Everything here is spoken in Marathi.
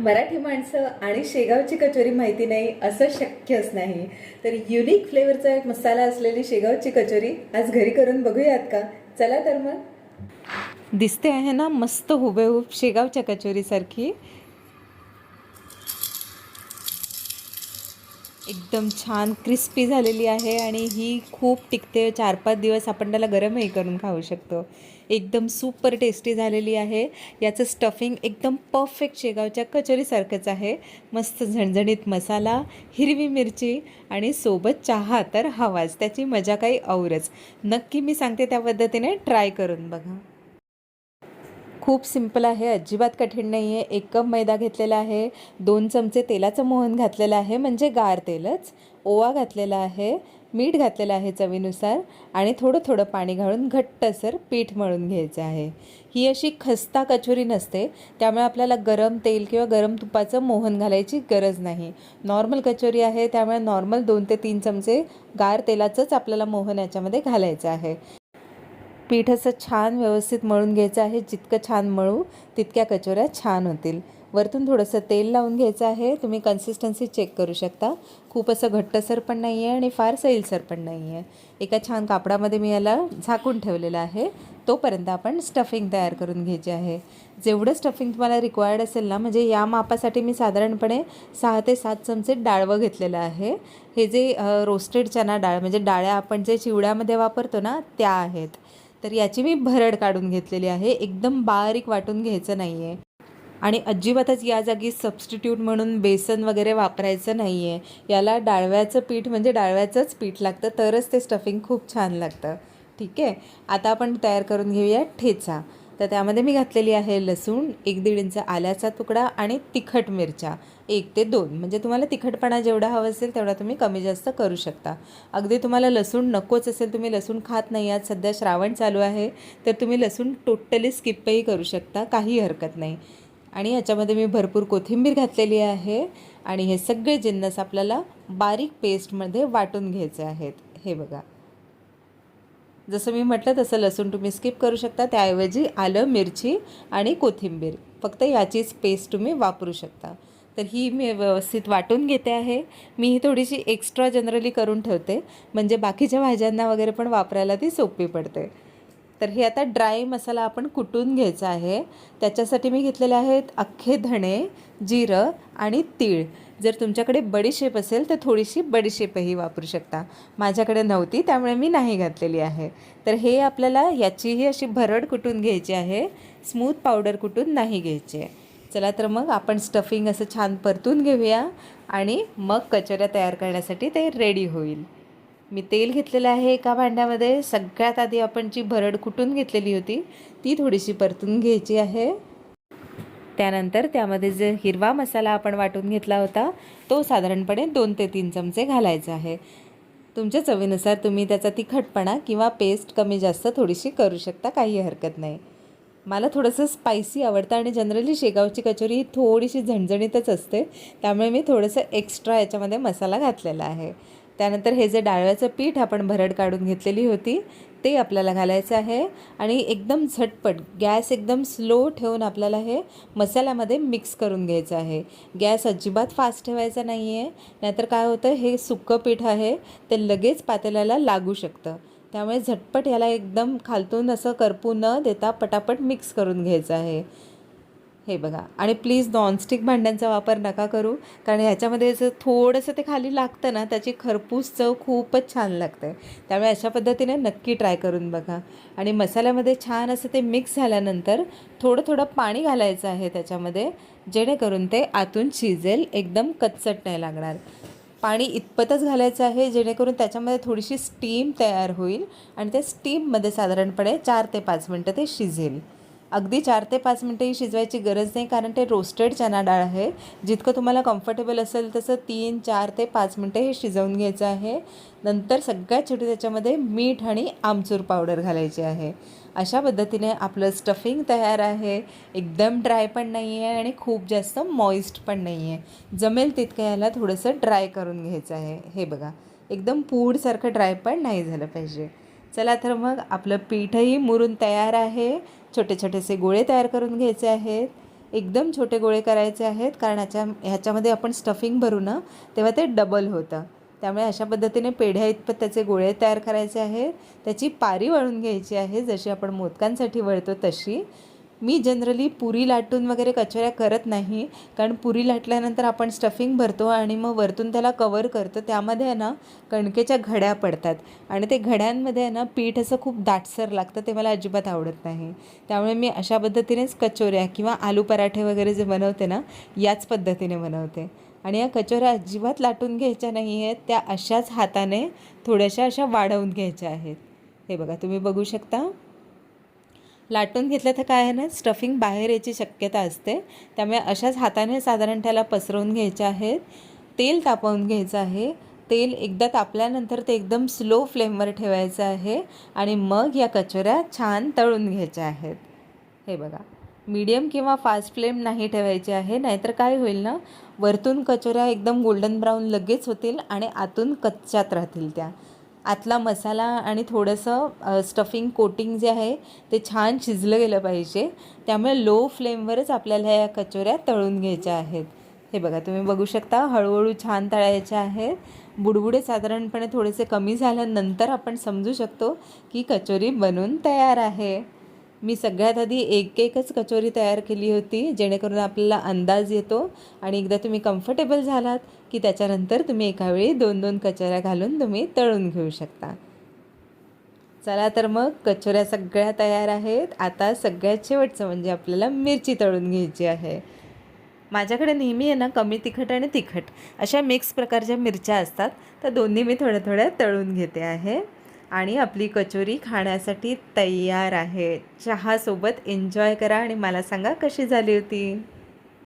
मराठी माणसं आणि शेगावची कचोरी माहिती नाही असं शक्यच नाही. तर युनिक फ्लेवरचा एक मसाला असलेली शेगावची कचोरी आज घरी करून बघूयात का? चला तर मग. दिसते आहे ना मस्त हुबेहूब शेगावच्या कचोरीसारखी. एकदम छान क्रिस्पी झालेली आहे आणि ही खूप टिकते. चार पाच दिवस आपण त्याला गरमही करून खाऊ शकतो. एकदम सुपर टेस्टी झालेली आहे. याचं स्टफिंग एकदम परफेक्ट शेगावच्या कचोरीसारखंच आहे. मस्त झणझणीत मसाला हिरवी मिरची आणि सोबत चहा तर हवाच. त्याची मजा काही औरच. नक्की मी सांगते त्या पद्धतीने. ट्राय करून बघा. खूप सिंपल आहे अजिबात कठीण नाही आहे एक कप मैदा घेतलेला आहे दोन चमचे तेलाचं मोहन घातलेलं आहे म्हणजे गार तेलच. ओवा घातलेला आहे मीठ घातलेलं आहे चवीनुसार आणि थोडं थोडं पाणी घालून घट्टसर पीठ मळून घ्यायचं आहे. ही अशी खस्ता कचोरी नसते त्यामुळे आपल्याला गरम तेल किंवा गरम तुपाचं मोहन घालायची गरज नाही. नॉर्मल कचोरी आहे त्यामुळे नॉर्मल दोन ते तीन चमचे गार तेलाचंच आपल्याला मोहन याच्यामध्ये घालायचं आहे. पीठ असं छान व्यवस्थित मळून घ्यायचं आहे. जितकं छान मळू तितक्या कचोऱ्या छान होतील. वरतून थोडंसं तेल लावून घ्यायचं आहे. तुम्ही कन्सिस्टन्सी चेक करू शकता. खूप असं घट्टसर पण नाही आहे आणि फार सैलसर पण नाही आहे एका छान कापडामध्ये मी याला झाकून ठेवलेलं आहे. तोपर्यंत आपण स्टफिंग तयार करून घ्यायचे आहे. जेवढं स्टफिंग तुम्हाला रिक्वायर्ड असेल ना म्हणजे या मापासाठी मी साधारणपणे सहा ते सात चमचे डाळवं घेतलेलं आहे. हे जे रोस्टेड चना डाळ म्हणजे डाळ्या आपण जे चिवड्यामध्ये वापरतो ना त्या आहेत. तर याची मी भरड काढून घेतलेली आहे. एकदम बारीक वाटून घ्यायचं नाही आहे आणि अजिबातच या जागी सबस्टिट्यूट म्हणून बेसन वगैरे वापरायचं नाही आहे याला डाळव्याचं पीठ म्हणजे डाळव्याचंच पीठ लागतं. तरच ते स्टफिंग खूप छान लागतं. ठीक आहे? आता आपण तयार करून घेऊया ठेचा. तर त्यामध्ये मी घातलेली आहे लसूण एक दीड इंच आल्याचा तुकडा आणि तिखट मिरच्या एक ते दोन. म्हणजे तुम्हाला तिखटपणा जेवढा हवं असेल तेवढा तुम्ही कमी जास्त करू शकता. अगदी तुम्हाला लसूण नकोच असेल तुम्ही लसूण खात नाही. आहात सध्या श्रावण चालू आहे तर तुम्ही लसूण टोटली स्किपही करू शकता काही हरकत नाही. आणि याच्यामध्ये मी भरपूर कोथिंबीर घातलेली आहे आणि हे सगळे जिन्नस आपल्याला बारीक पेस्टमध्ये वाटून घ्यायचे आहेत. हे बघा. जसं मी म्हटलं तसं लसूण तुम्ही स्किप करू शकता. त्याऐवजी आलं मिरची आणि कोथिंबीर. फक्त याचीच पेस्ट तुम्ही वापरू शकता. तर ही मी व्यवस्थित वाटून घेते आहे. मी ही थोडीशी एक्स्ट्रा जनरली करून ठेवते. म्हणजे बाकीच्या भाज्यांना वगैरे पण वापरायला ती सोपी पडते. तर हे आता ड्राय मसाला आपण कुटून घ्यायचा आहे. त्याच्यासाठी मी घेतलेले आहेत अख्खे धणे जिरं आणि तीळ. जर तुमच्याकडे बडीशेप असेल तर थोडीशी बडीशेपही वापरू शकता. माझ्याकडे नव्हती त्यामुळे मी नाही घातलेली आहे. तर हे आपल्याला याचीही अशी भरड कुटून घ्यायची आहे. स्मूथ पावडर कुटून नाही घ्यायची. आहे चला तर मग आपण स्टफिंग असं छान परतून घेऊया आणि मग कचोऱ्या तयार करण्यासाठी ते रेडी होईल. मी तेल घेतलेलं आहे एका भांड्यामध्ये. सगळ्यात आधी आपण जी भरड कुटून घेतलेली होती ती थोडीशी परतून घ्यायची आहे. त्यानंतर त्यामध्ये जे हिरवा मसाला आपण वाटून घेतला होता तो साधारणपणे दोन ते तीन चमचे घालायचा आहे. तुमच्या चवीनुसार तुम्ही त्याचा तिखटपणा किंवा पेस्ट कमी जास्त थोडीशी करू शकता काही हरकत नाही. मला थोडंसं स्पायसी आवडतं आणि जनरली शेगावची कचोरी ही थोडीशी झणझणीतच असते त्यामुळे मी थोडंसं एक्स्ट्रा याच्यामध्ये मसाला घातलेला आहे. त्यानंतर हे जे डाळव्याचं पीठ आपण भरड काढून घेतलेली होती ते आपल्याला घालायचं आहे. आणि एकदम झटपट गॅस एकदम स्लो ठेवून आपल्याला हे मसाल्यामध्ये मिक्स करून घ्यायचं आहे. गॅस अजिबात फास्ट ठेवायचा नाही आहे नाहीतर काय होतं हे सुकं पीठ आहे ते लगेच पातेल्याला लागू शकतं. त्यामुळे झटपट ह्याला एकदम खालतून असं करपू न देता पटापट मिक्स करून घ्यायचं आहे. हे बघा. आणि प्लीज नॉनस्टिक भांड्यांचा वापर नका करू. कारण ह्याच्यामध्ये जर थोडंसं ते खाली लागतं ना त्याची खरपूस चव खूपच छान लागते. त्यामुळे अशा पद्धतीने नक्की ट्राय करून बघा. आणि मसाल्यामध्ये छान असं ते मिक्स झाल्यानंतर थोडं थोडं पाणी घालायचं आहे त्याच्यामध्ये जेणेकरून ते आतून शिजेल एकदम कच्चट नाही लागणार. पाणी इतपतच घालायचं आहे जेणेकरून त्याच्यामध्ये थोडीशी स्टीम तयार होईल आणि त्या स्टीममध्ये साधारणपणे चार ते पाच मिनटं ते शिजेल. अगदी चार ते पाच मिनटंही शिजवायची गरज नाही कारण ते रोस्टेड चना डाळ आहे. जितकं तुम्हाला कम्फर्टेबल असेल तसं तीन चार ते पाच मिनटं हे शिजवून घ्यायचं आहे. नंतर सगळ्यात छोटी त्याच्यामध्ये मीठ आणि आमचूर पावडर घालायची आहे. अशा पद्धतीने आपलं स्टफिंग तयार आहे. एकदम ड्राय पण नाही आहे आणि खूप जास्त मॉइस्ट पण नाही आहे जमेल तितकं याला थोडंसं ड्राय करून घ्यायचं आहे. हे बघा एकदम पूडसारखं ड्राय पण नाही झालं पाहिजे. चला तर मग आपलं पीठही मुरून तयार आहे. छोटे छोटेसे गोळे तयार करून घ्यायचे आहेत. एकदम छोटे गोळे करायचे आहेत कारण ह्याच्या ह्याच्यामध्ये आपण स्टफिंग भरू ना तेव्हा ते डबल होतं. त्यामुळे अशा पद्धतीने पेढ्या इतपत त्याचे गोळे तयार करायचे आहेत. त्याची पारी वळून घ्यायची आहे. जशी आपण मोदकांसाठी वळतो तशी. मी जनरली पुरी लाटून वगैरे कचोऱ्या करत नाही. कारण पुरी लाटल्यानंतर आपण स्टफिंग भरतो आणि मग वरतून त्याला कवर करतो. त्यामध्ये आहे ना कणकेच्या घड्या पडतात. आणि ते घड्यांमध्ये आहे ना पीठ असं खूप दाटसर लागतं ते मला अजिबात आवडत नाही. त्यामुळे मी अशा पद्धतीनेच कचोऱ्या किंवा आलू पराठे वगैरे जे बनवते ना याच पद्धतीने बनवते. आणि या कचोऱ्या अजिबात लाटून घ्यायच्या नाही आहेत. त्या अशाच हाताने थोड्याशा अशा वाढवून घ्यायच्या आहेत. हे बघा तुम्ही बघू शकता. लाटून घेतलं तर काय आहे ना स्टफिंग बाहेर यायची शक्यता असते. त्यामुळे अशाच हाताने साधारण त्याला पसरवून घ्यायच्या आहेत. तेल तापवून घ्यायचं आहे. तेल एकदा तापल्यानंतर ते एकदम स्लो फ्लेमवर ठेवायचं आहे आणि मग या कचोऱ्या छान तळून घ्यायच्या आहेत. हे बघा मीडियम किंवा फास्ट फ्लेम नाही ठेवायची आहे नाहीतर काय होईल ना वरतून कचोऱ्या एकदम गोल्डन ब्राऊन लगेच होतील आणि आतून कच्च्यात राहतील त्या. आतला मसाला आणि थोडंसं स्टफिंग कोटिंग जे आहे ते छान शिजलं गेलं पाहिजे. त्यामुळे लो फ्लेमवरच आपल्याला या कचोऱ्या तळून घ्यायच्या आहेत. हे बघा तुम्ही बघू शकता हळूहळू छान तळायच्या आहेत. बुडबुडे साधारणपणे थोडेसे कमी झाल्यानंतर आपण समजू शकतो की कचोरी बनून तयार आहे. मी सगळ्यात आधी एक एकच कचोरी तयार केली होती जेणेकरून आपल्याला अंदाज येतो आणि एकदा तुम्ही कम्फर्टेबल झालात की त्याच्यानंतर तुम्ही एका वेळी दोन दोन कचोऱ्या घालून तुम्ही तळून घेऊ शकता. चला तर मग कचोऱ्या सगळ्या तयार आहेत. आता सगळ्यात शेवटचं म्हणजे आपल्याला मिरची तळून घ्यायची आहे. माझ्याकडे नेहमी आहे ना कमी तिखट आणि तिखट. अशा मिक्स प्रकारच्या मिरच्या असतात. तर दोन्ही मी थोड्या थोड्या तळून घेते आहे. आणि आपली कचोरी खाण्यासाठी तयार आहे. चहासोबत एन्जॉय करा आणि मला सांगा कशी झाली होती?